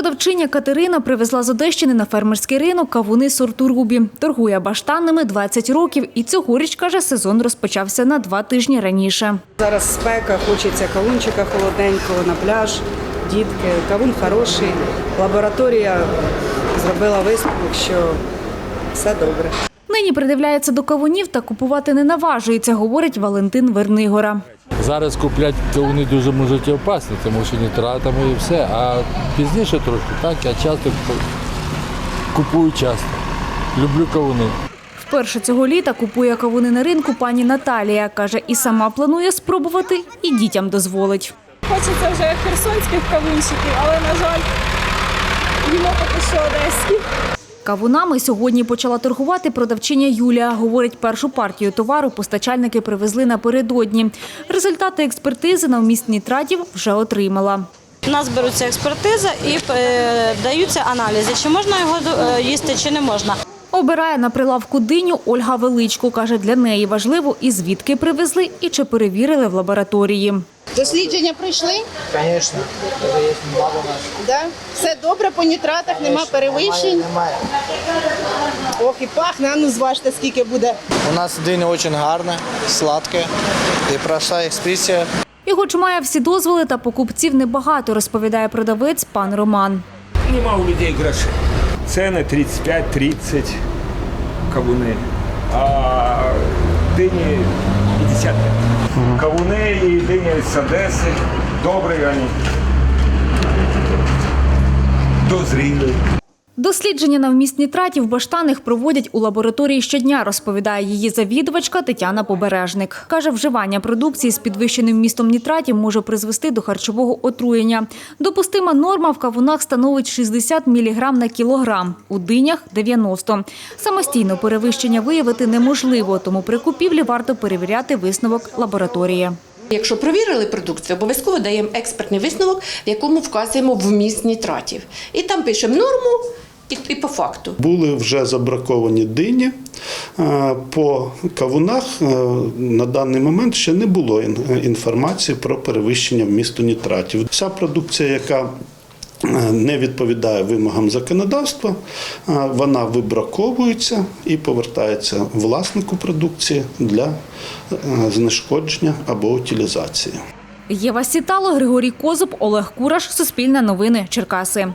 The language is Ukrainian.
Продавчиня Катерина привезла з Одещини на фермерський ринок кавуни сорту Рубі. Торгує баштанними 20 років і цьогоріч, каже, сезон розпочався на два тижні раніше. Зараз спека, хочеться кавунчика холодненького на пляж, дітки. Кавун хороший. Лабораторія зробила висновок, що все добре. Нині придивляється до кавунів та купувати не наважується, говорить Валентин Вернигора. Зараз купляти кавуни дуже можуть і опасні, тому що нітратами і все. А пізніше трошки так, я часто купую часто. Люблю кавуни. Вперше цього літа купує кавуни на ринку пані Наталія. Каже, і сама планує спробувати, і дітям дозволить. Хочеться вже херсонських кавунчиків, але, на жаль, їмо поки що одеські. Кавунами сьогодні почала торгувати продавчиня Юлія. Говорить, першу партію товару постачальники привезли напередодні. Результати експертизи на вміст нітратів вже отримала. У нас беруться експертиза і е, даються аналізи, чи можна його е, їсти, чи не можна. Обирає на прилавку диню Ольга Величко. Каже, для неї важливо і звідки привезли, і чи перевірили в лабораторії. Дослідження пройшли? Звісно, є нас. Да? Все добре по нітратах, нема перевищень. Немає. Ох, і пахне, а ну зважте, скільки буде. У нас диня дуже гарне, сладке і проста експресія. І хоч має всі дозволи та покупців небагато, розповідає продавець пан Роман. Нема у людей грошей. Ціни 35-30 кавуни, а дині 55. Кавуни і дині з Одеси. Добрі вони. Дозріли. Дослідження на вміст нітратів баштаних проводять у лабораторії щодня, розповідає її завідувачка Тетяна Побережник. Каже, вживання продукції з підвищеним вмістом нітратів може призвести до харчового отруєння. Допустима норма в кавунах становить 60 мг на кілограм, у динях – 90. Самостійно перевищення виявити неможливо, тому при купівлі варто перевіряти висновок лабораторії. Якщо провірили продукцію, обов'язково даємо експертний висновок, в якому вказуємо вміст нітратів. І там пишемо норму і, і по факту. Були вже забраковані дині. Е, По кавунах е, на даний момент ще не було інформації про перевищення вмісту нітратів. Вся продукція, яка е, не відповідає вимогам законодавства, вона вибраковується і повертається власнику продукції для знешкодження або утилізації. Єва Сітало, Григорій Козуб, Олег Кураш, Суспільне новини, Черкаси.